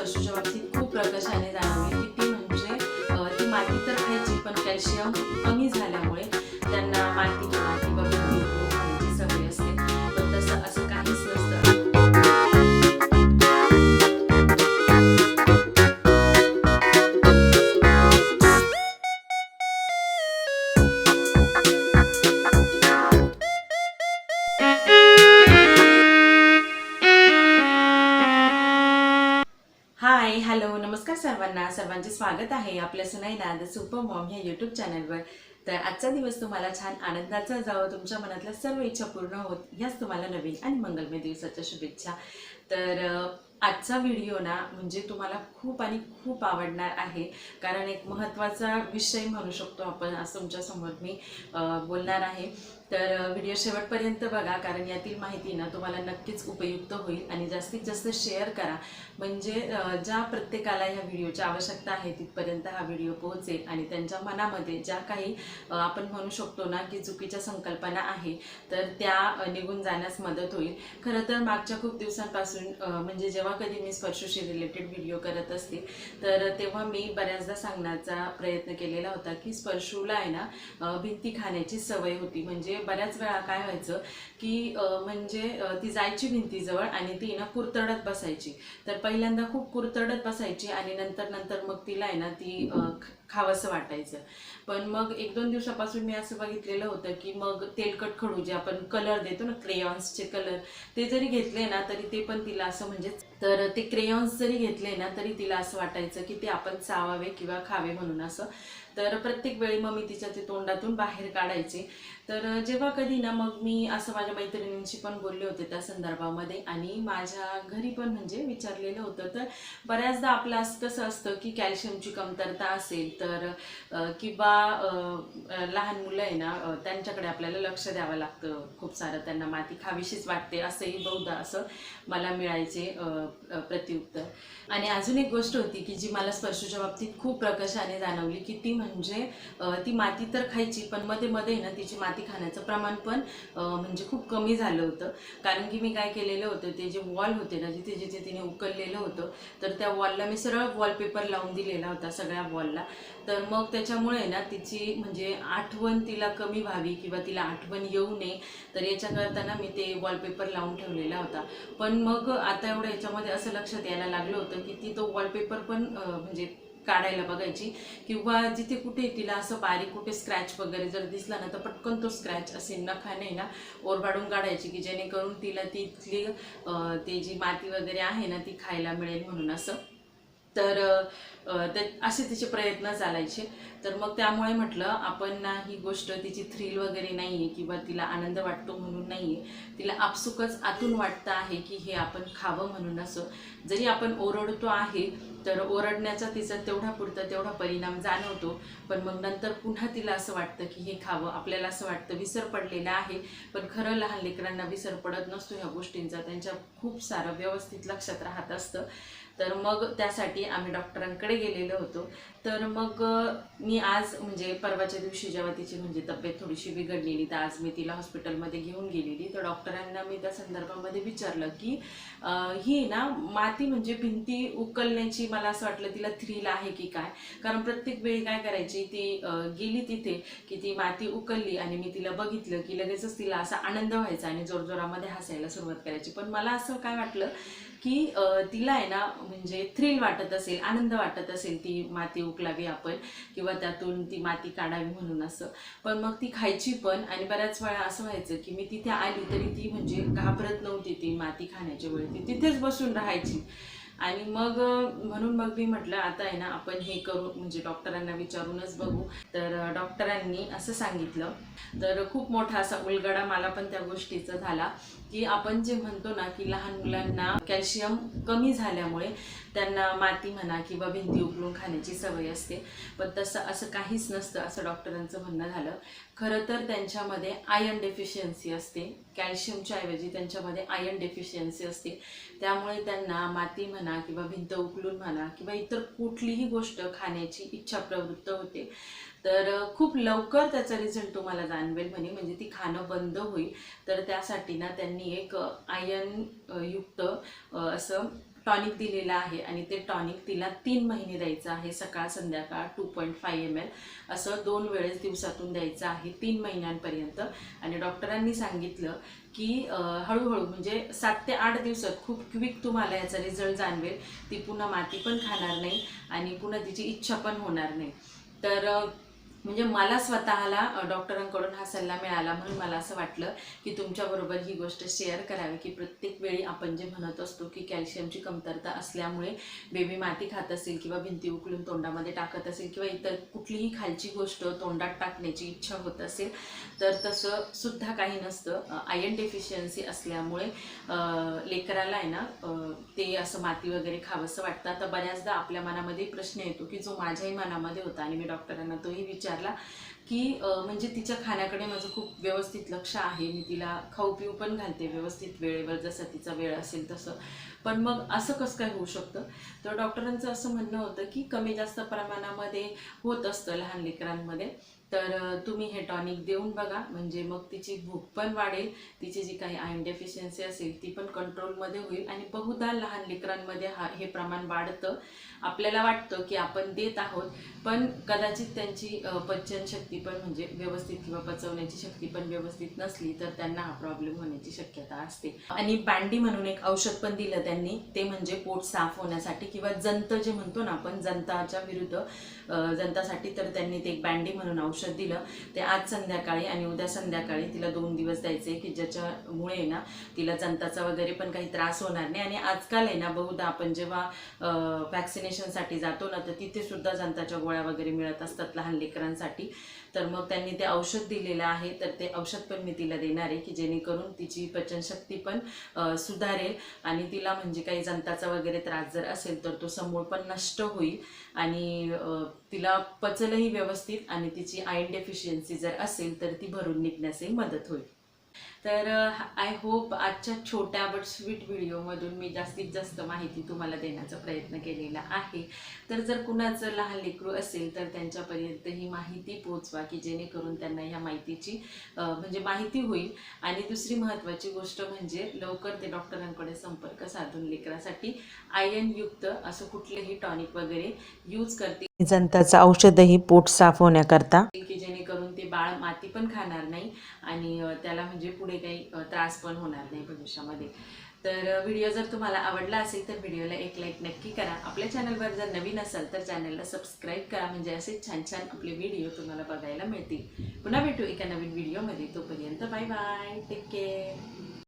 स्पर्शूच्या बाबतीत खूप प्रकर्षाने जाणवली की ती म्हणजे ती माती तर खायची पण कॅल्शियम हाय हॅलो नमस्कार सर्वांना. सर्वांचे स्वागत आहे आपल्या सुनाईला द सुपर मॉम ह्या यूट्यूब चॅनलवर तर आजचा दिवस तुम्हाला छान आनंदाचा जावं तुमच्या मनातल्या सर्व इच्छा पूर्ण होत ह्याच तुम्हाला नवीन आणि मंगलमय दिवसाच्या शुभेच्छा. तर आजचा व्हिडिओ ना म्हणजे तुम्हाला खूप आणि खूप आवडणार आहे. कारण एक महत्त्वाचा विषय म्हणू शकतो आपण असं तुमच्यासमोर मी बोलणार आहे. तर व्हिडिओ शेवटपर्यंत बघा कारण यातील माहिती ना तुम्हाला नक्कीच उपयुक्त होईल आणि जास्तीत जास्त शेअर करा. म्हणजे ज्या प्रत्येकाला ह्या व्हिडिओची आवश्यकता आहे तिथपर्यंत हा व्हिडिओ पोहोचेल आणि त्यांच्या मनामध्ये ज्या काही आपण म्हणू शकतो ना की चुकीच्या संकल्पना आहे तर त्या निघून जाण्यास मदत होईल. खरं तर मागच्या खूप दिवसांपासून म्हणजे जेव्हा कधी मी स्पर्शशी रिलेटेड व्हिडिओ करत असते तर तेव्हा मी बऱ्याचदा सांगण्याचा प्रयत्न केलेला होता की स्पर्शूला आहे ना भिंती खाण्याची सवय होती. म्हणजे बऱ्याच वेळा काय व्हायचं की अं, म्हणजे ती जायची भिंतीजवळ आणि ती ना कुरतडत बसायची. तर पहिल्यांदा खूप कुरतडत बसायची आणि नंतर नंतर मग तिला आहे ना ती अं, खावंसं वाटायचं. पण मग एक दोन दिवसापासून मी असं बघितलेलं होतं की मग तेलकट खडू जे आपण कलर देतो ना क्रेयॉन्सचे कलर ते जरी घेतले ना तरी ते पण तिला असं म्हणजे तर ते क्रेयॉन्स जरी घेतले ना तरी तिला असं वाटायचं की ते आपण चावावे किंवा खावे म्हणून असं. तर प्रत्येक वेळी मग मी तिच्या ते तोंडातून बाहेर काढायचे. तर जेव्हा कधी ना मग मी असं माझ्या मैत्रिणींशी पण बोलले होते त्या संदर्भामध्ये आणि माझ्या घरी पण म्हणजे विचारलेलं होतं. तर बऱ्याचदा आपलं असं कसं असतं की कॅल्शियमची कमतरता असेल तर किंवा लहान मुलं आहे ना त्यांच्याकडे आपल्याला लक्ष द्यावं लागतं खूप सारं. त्यांना माती खावीशीच वाटते असंही बहुधा असं मला मिळायचे प्रत्युत्तर. आणि अजून एक गोष्ट होती की जी मला स्पर्शूच्या बाबतीत खूप प्रकर्षाने जाणवली की ती म्हणजे ती माती तर खायची पण मध्ये मध्ये ना तिची माती खाण्याचं प्रमाण पण म्हणजे खूप कमी झालं होतं. कारण की मी काय केलेलं होतं ते जे वॉल होते ना जिथे जिथे तिने उकललेलं होतं तर त्या वॉलला मी सरळ वॉलपेपर लावून दिलेला होता सगळ्या वॉलला. तर मग त्याच्यामुळे ना तिची म्हणजे आठवण तिला कमी व्हावी किंवा तिला आठवण येऊ नये. तर याच्याकरता ना मी ते वॉलपेपर लावून ठेवलेला होता. पण मग आता एवढं याच्यामध्ये असं लक्षात यायला लागलं होतं की ती तो वॉलपेपर पण म्हणजे काढायला बघायची. किंवा जिथे कुठे तिला असं बारीक कुठे स्क्रॅच वगैरे जर दिसला ना तर पटकन तो स्क्रॅच असे नखाने ना ओरबाडून काढायची की जेणेकरून तिला तिथली ती ते जी माती वगैरे आहे ना ती खायला मिळेल म्हणून असं. तर असे तिचे प्रयत्न चालायचे. तर मग त्यामुळे म्हटलं आपण ना ही गोष्ट तिची थ्रिल वगैरे नाही आहे किंवा तिला आनंद वाटतो म्हणून नाही आहे तिला आपसुकच आतून वाटतं आहे की हे आपण खावं म्हणून असं. जरी आपण ओरडतो आहे तर ओरडण्याचा तिचा तेवढा पुरता तेवढा परिणाम जाणवतो. पण मग नंतर पुन्हा तिला असं वाटतं की हे खावं. आपल्याला असं वाटतं विसर पडलेला आहे. पण खरं लहान लेकरांना विसर पडत नसतो ह्या गोष्टींचा. त्यांच्या खूप सारं व्यवस्थित लक्षात राहत असतं. तर मग त्यासाठी आम्ही डॉक्टरांकडे गेलेलो होतो. तर मग मी आज म्हणजे परवाच्या दिवशी जेव्हा तिची म्हणजे तब्येत थोडीशी बिघडलेली तर आज मी तिला हॉस्पिटलमध्ये घेऊन गेलेली. तर डॉक्टरांना मी त्या संदर्भामध्ये विचारलं की ही ना माती म्हणजे भिंती उकलण्याची मला असं वाटलं तिला थ्रील आहे की काय? कारण प्रत्येक वेळी काय करायची ती गेली तिथे की ती माती उकलली आणि मी तिला बघितलं की लगेचच तिला असा आनंद व्हायचा आणि जोरजोरामध्ये हसायला सुरुवात करायची. पण मला असं काय वाटलं की तिला आहे ना म्हणजे थ्रिल वाटत असेल आनंद वाटत असेल ती माती उकलावी आपण किंवा त्यातून ती माती काढावी म्हणून असं. पण मग ती खायची पण आणि बऱ्याच वेळा असं व्हायचं की मी तिथे आली तरी ती म्हणजे घाबरत नव्हती ती माती खाण्याच्या वेळी. ती तिथेच बसून राहायची. आणि मग म्हणून मग मी म्हटलं आता आहे ना आपण हे करू म्हणजे डॉक्टरांना विचारूनच बघू. तर डॉक्टरांनी असं सांगितलं. तर खूप मोठा असा उलगडा मला पण त्या गोष्टीचा झाला. की आपण जे म्हणतो ना की लहान मुलांना कॅल्शियम कमी झाल्यामुळे त्यांना माती म्हणा किंवा भिंती उकळून खाण्याची सवय असते. पण तसं असं काहीच नसतं असं डॉक्टरांचं म्हणणं झालं. खरं तर त्यांच्यामध्ये आयर्न डेफिशियन्सी असते. कॅल्शियमच्या ऐवजी त्यांच्यामध्ये आयर्न डेफिशियन्सी असते. त्यामुळे त्यांना माती म्हणा किंवा भिंत उकलून म्हणा किंवा इतर कुठलीही गोष्ट खाण्याची इच्छा प्रवृत्त होते. तर खूप लवकर त्याचा रिझल्ट तुम्हाला जाणवेल म्हणे. म्हणजे ती खाणं बंद होईल. तर त्यासाठी ना त्यांनी एक आयन युक्त असं टॉनिक दिलेलं आहे. आणि ते टॉनिक तिला तीन महिने द्यायचं आहे. सकाळ संध्याकाळ two point five M L असं दोन वेळेस दिवसातून द्यायचं आहे. तीन महिन्यांपर्यंत. आणि डॉक्टरांनी सांगितलं की हळूहळू म्हणजे सात ते आठ दिवसात खूप क्विक तुम्हाला याचा रिझल्ट जाणवेल. ती पुन्हा माती पण खाणार नाही आणि पुन्हा तिची इच्छा पण होणार नाही. तर म्हणजे मला स्वतःला डॉक्टरांकडून हा सल्ला मिळाला म्हणून मला असं वाटलं की तुमच्याबरोबर ही गोष्ट शेअर करावी की प्रत्येक वेळी आपण जे म्हणत असतो की कॅल्शियमची कमतरता असल्यामुळे बेबी माती खात असेल किंवा भिंती उकळून तोंडामध्ये टाकत असेल किंवा इतर कुठलीही खालची गोष्ट तोंडात टाकण्याची इच्छा होत असेल तर तसं सुद्धा काही नसतं. आयर्न डेफिशियन्सी असल्यामुळे लेकराला आहे ना ते असं माती वगैरे खावंसं वाटतं. तर बऱ्याचदा आपल्या मनामध्ये प्रश्न येतो की जो माझ्याही मनामध्ये होता आणि मी डॉक्टरांना तोही विचार विचारला की म्हणजे तिच्या खाण्याकडे माझं खूप व्यवस्थित लक्ष आहे. मी तिला खाऊ पिऊ पण घालते व्यवस्थित वेळेवर जसं तिचा वेळ असेल तसं. पण मग असं कसं काय होऊ शकतं? तर डॉक्टरांचं असं म्हणणं होतं की कमी जास्त प्रमाणामध्ये होत असतं लहान लेकरांमध्ये. तर तुम्ही हे टॉनिक देऊन बघा. म्हणजे मग तिची भूक पण वाढेल तिची जी काही आयन डेफिशियन्सी असेल ती पण कंट्रोलमध्ये होईल. आणि बहुधा लहान लेकरांमध्ये हा हे प्रमाण वाढतं. आपल्याला वाटतं की आपण देत आहोत पण कदाचित त्यांची पचन पचनशक्ती पण म्हणजे व्यवस्थित किंवा पचवण्याची शक्ती पण व्यवस्थित नसली तर त्यांना हा प्रॉब्लेम होण्याची शक्यता असते. आणि बँडी म्हणून एक औषध पण दिलं त्यांनी. ते म्हणजे पोट साफ होण्यासाठी किंवा जंत जे म्हणतो ना आपण जंताच्या विरुद्ध जंतासाठी तर त्यांनी ते एक बँडी म्हणून औषध दिलं ते आज संध्याकाळी आणि उद्या संध्याकाळी तिला दोन दिवस द्यायचे की ज्याच्यामुळे ना तिला जंताचा वगैरे पण काही त्रास होणार नाही. आणि आजकाल आहे ना बहुधा आपण जेव्हा वॅक्सिनेशनसाठी जातो ना तर तिथे सुद्धा जंताच्या गोळ्या वगैरे मिळत असतात लहान लेकरांसाठी. तर मग त्यांनी ते औषध दिलेलं आहे. तर ते औषध पण मी तिला देणार आहे की जेणेकरून तिची पचनशक्ती पण सुधारेल. आणि तिला म्हणजे काही जंताचा वगैरे त्रास जर असेल तर तो समूळ पण नष्ट होईल. आणि तिला पचलही व्यवस्थित आणि तिची आयन डेफिशियन्सी जर असेल तर ती भरून निघण्यासही मदत होईल. तर आय होप आजच्या छोट्या बट स्वीट व्हिडिओमधून मी जास्तीत जास्त माहिती तुम्हाला देण्याचा प्रयत्न केलेला आहे. तर जर कुणाचं लहान लेकरू असेल तर त्यांच्यापर्यंत ही माहिती पोचवा की जेणेकरून त्यांना ह्या माहितीची म्हणजे माहिती होईल. आणि दुसरी महत्त्वाची गोष्ट म्हणजे लवकर ते डॉक्टरांकडे संपर्क साधून लेकरासाठी आयर्नयुक्त असं कुठलेही टॉनिक वगैरे यूज करतील. जंताचं औषधही पोट साफ होण्याकरता. की बाळ माती पण खाणार नाही आणि त्याला म्हणजे पुढे काही त्रास पण होणार नाही भविष्यामध्ये. तर व्हिडिओ जर तुम्हाला आवडला असेल तर व्हिडिओला एक लाईक नक्की करा. आपल्या चॅनलवर जर नवीन असाल तर चॅनलला सबस्क्राईब करा. म्हणजे असे छान छान आपले व्हिडिओ तुम्हाला बघायला मिळतील. पुन्हा भेटू एका नवीन व्हिडिओमध्ये. तोपर्यंत बाय बाय. Take care.